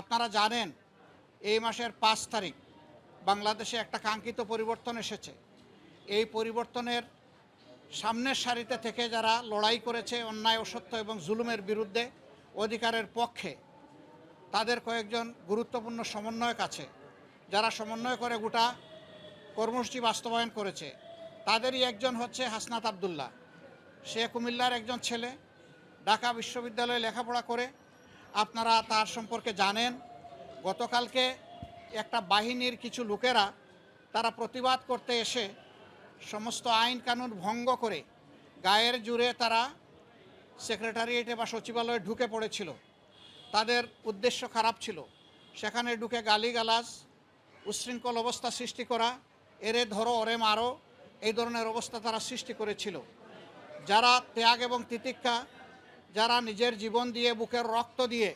আপনারা জানেন, এই মাসের পাঁচ তারিখ বাংলাদেশে একটা কাঙ্ক্ষিত পরিবর্তন এসেছে। এই পরিবর্তনের সামনের সারিতে থেকে যারা লড়াই করেছে অন্যায়, অসত্য এবং জুলুমের বিরুদ্ধে অধিকারের পক্ষে, তাদের কয়েকজন গুরুত্বপূর্ণ সমন্বয়ক আছে। যারা সমন্বয় করে গোটা কর্মসূচি বাস্তবায়ন করেছে, তাদেরই একজন হচ্ছে হাসনাত আবদুল্লাহ। সে কুমিল্লার একজন ছেলে, ঢাকা বিশ্ববিদ্যালয়ে লেখাপড়া করে আপনারা তার সম্পর্কে জানেন, গতকালকে একটা বাহিনীর কিছু লোকেরা তারা প্রতিবাদ করতে এসে সমস্ত আইন কানুন ভঙ্গ করে গায়ের জুড়ে তারা সেক্রেটারিয়েটে বা সচিবালয়ে ঢুকে পড়েছিল। তাদের উদ্দেশ্য খারাপ ছিল। সেখানে ঢুকে গালিগালাজ উচ্ছৃঙ্খল অবস্থা সৃষ্টি করা, এরে ধরো, ওরে মারো, এই ধরনের অবস্থা তারা সৃষ্টি করেছিল। যারা ত্যাগ এবং তিতিক্ষা যারা নিজের জীবন দিয়ে বুকের রক্ত দিয়ে